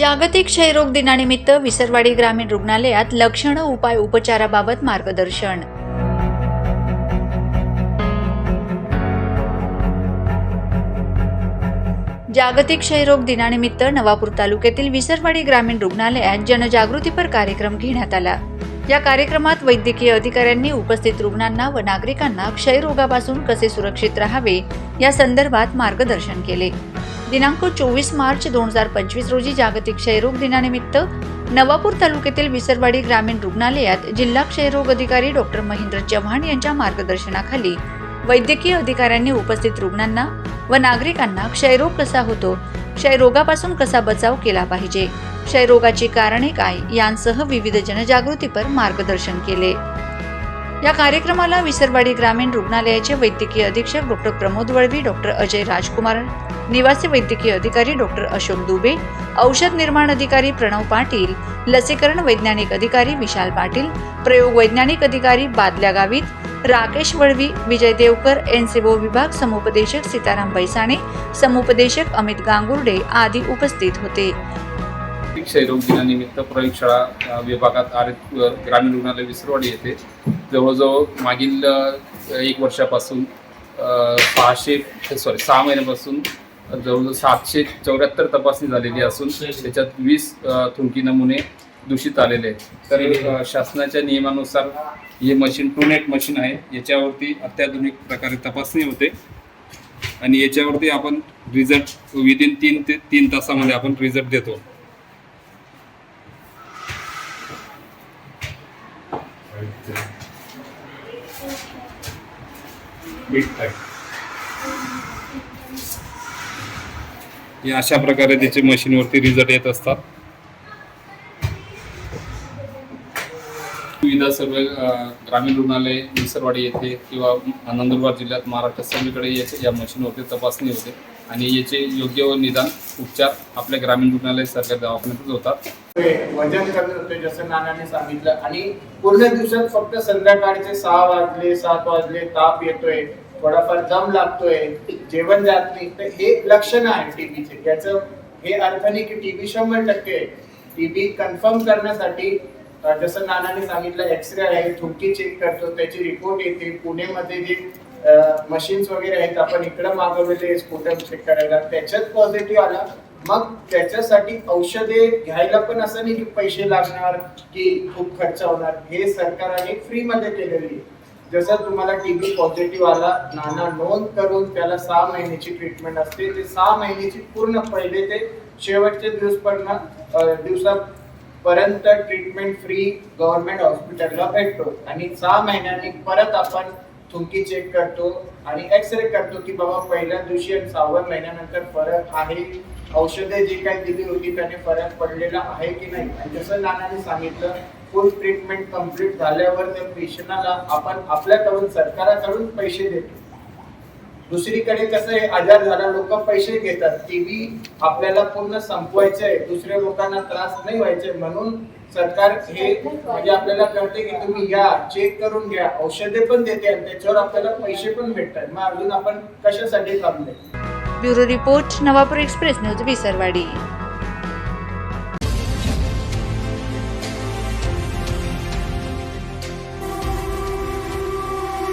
जागतिक क्षयरोग दिनानिमित्त विसरवाडी ग्रामीण रुग्णालयात लक्षणं उपाय उपचाराबाबत मार्गदर्शन. जागतिक क्षयरोग दिनानिमित्त नवापूर तालुक्यातील विसरवाडी ग्रामीण रुग्णालयात जनजागृतीपर कार्यक्रम घेण्यात आला. या कार्यक्रमात वैद्यकीय अधिकाऱ्यांनी उपस्थित रुग्णांना व नागरिकांना क्षयरोगापासून कसे सुरक्षित राहावे या संदर्भात मार्गदर्शन केले. दिनांक चोवीस मार्च दोन हजार पंचवीस रोजी जागतिक क्षयरोग दिनानिमित्त नवापूर तालुक्यातील विसरवाडी ग्रामीण रुग्णालयात जिल्हा क्षयरोग अधिकारी डॉक्टर महेंद्र चव्हाण यांच्या मार्गदर्शनाखाली वैद्यकीय अधिकाऱ्यांनी उपस्थित रुग्णांना व नागरिकांना क्षयरोग कसा होतो क्षयरोगापासून कसा बचाव केला पाहिजे? क्षयरोगाची कारणे काय? यांसह विविध जनजागृतीपर मार्गदर्शन केले. या कार्यक्रमाला विसरवाडी ग्रामीण रुग्णालयाचे वैद्यकीय अधीक्षक डॉक्टर प्रमोद वळवी डॉक्टर अजय राजकुमार निवासी वैद्यकीय अधिकारी डॉक्टर अशोक दुबे औषध निर्माण अधिकारी प्रणव पाटील लसीकरण वैज्ञानिक अधिकारी विशाल पाटील प्रयोग वैज्ञानिक अधिकारी बादल्या गावित राकेश वळवी विजय देवकर एनसीओ विभाग समुपदेशक सीताराम बैसाणे समुपदेशक अमित गांगुर्डे आदी उपस्थित होते. क्षयरोग दिनानिमित्त प्रयोगशाळा विभागात आर ग्रामीण रुग्णालय विसरवाडी येथे जवळजवळ मागील एक वर्षापासून सहाशे सॉरी सहा महिन्यापासून जवळजवळ सातशे चौऱ्याहत्तर तपासणी झालेली असून त्याच्यात वीस थुंकी नमुने दूषित आलेले आहेत. तर शासनाच्या नियमानुसार हे मशीन टू नेट मशीन आहे. याच्यावरती अत्याधुनिक प्रकारे तपासणी होते. आणि याच्यावरती आपण रिझल्ट विदिन तीन ते तीन तासामध्ये आपण रिझल्ट देतो. अशा प्रकारे त्याचे मशीनवरती रिझल्ट येत असतात. विविध सर्व ग्रामीण रुग्णालय विसरवाडी येथे किंवा नंदुरबार जिल्ह्यात महाराष्ट्र सगळीकडे याचे या मशीनवरती तपासणी होते. आणि याचे योग्य व निदान उपचार आपल्या ग्रामीण रुग्णालय सरकारी दवाखान्यातच होतात. वजन कमी होते जसं नानाने सांगितलं. आणि पूर्ण दिवसात फक्त संध्याकाळचे सहा वाजले सात वाजले ताप येतोय थोडाफार दम लागतोय जेवण जात नाही. तर हे लक्षण आहे टीबीचे. याचं हे अर्थ नाही की टीबी शंभर टक्के टीबी कन्फर्म करण्यासाठी जसं नानाने सांगितलं एक्सरे आहे थुंकी चेक करतो त्याची रिपोर्ट येते. पुणेमध्ये जे मशीन्स वगैरे आहेत आपण इकडं मागवलेले स्कूटर चेक करायला. त्याच्यात पॉझिटिव्ह आला. मग त्याच्यासाठी औषधे घ्यायला पण असं नाही की पैसे लागणार की खूप खर्च होणार. हे सरकारने फ्री मध्ये केलेली आहे. जसं तुम्हाला टीबी पॉझिटिव्ह आला नाना नोंद करून त्याला सहा महिन्याची ट्रीटमेंट असते. ते सहा महिन्याची पूर्ण पहिले ते शेवटचे दिवसपर्यंत पर्यंत ट्रीटमेंट फ्री गव्हर्नमेंट हॉस्पिटलला भेटतो. आणि सहा महिन्यांनी परत आपण थुंकी चेक करतो आणि एक्सरे करतो की बाबा पहिल्या दिवशी आणि सहाव्या महिन्यानंतर फरक आहे? औषधे जी काही दिली होती त्याने फरक पडलेला आहे की नाही? आणि जसं नानाने सांगितलं फुल ट्रीटमेंट कंप्लीट झाल्यावर त्या पेशंटला आपण आपल्याकडून सरकाराकडून पैसे देतो. दुसरीकडे कसं आहे आजार झाला लोक पैसे घेतात टीव्ही आपल्याला पूर्ण संपवायचंय दुसऱ्या लोकांना त्रास नाही व्हायचे म्हणून सरकार हे म्हणजे आपल्याला कळते की तुम्ही या चेक करून घ्या औषधे पण देते आणि त्याच्यावर आपल्याला पैसे पण भेटतात. मग अजून आपण कशासाठी थांबले bureau report Navapur express news Visarwadi.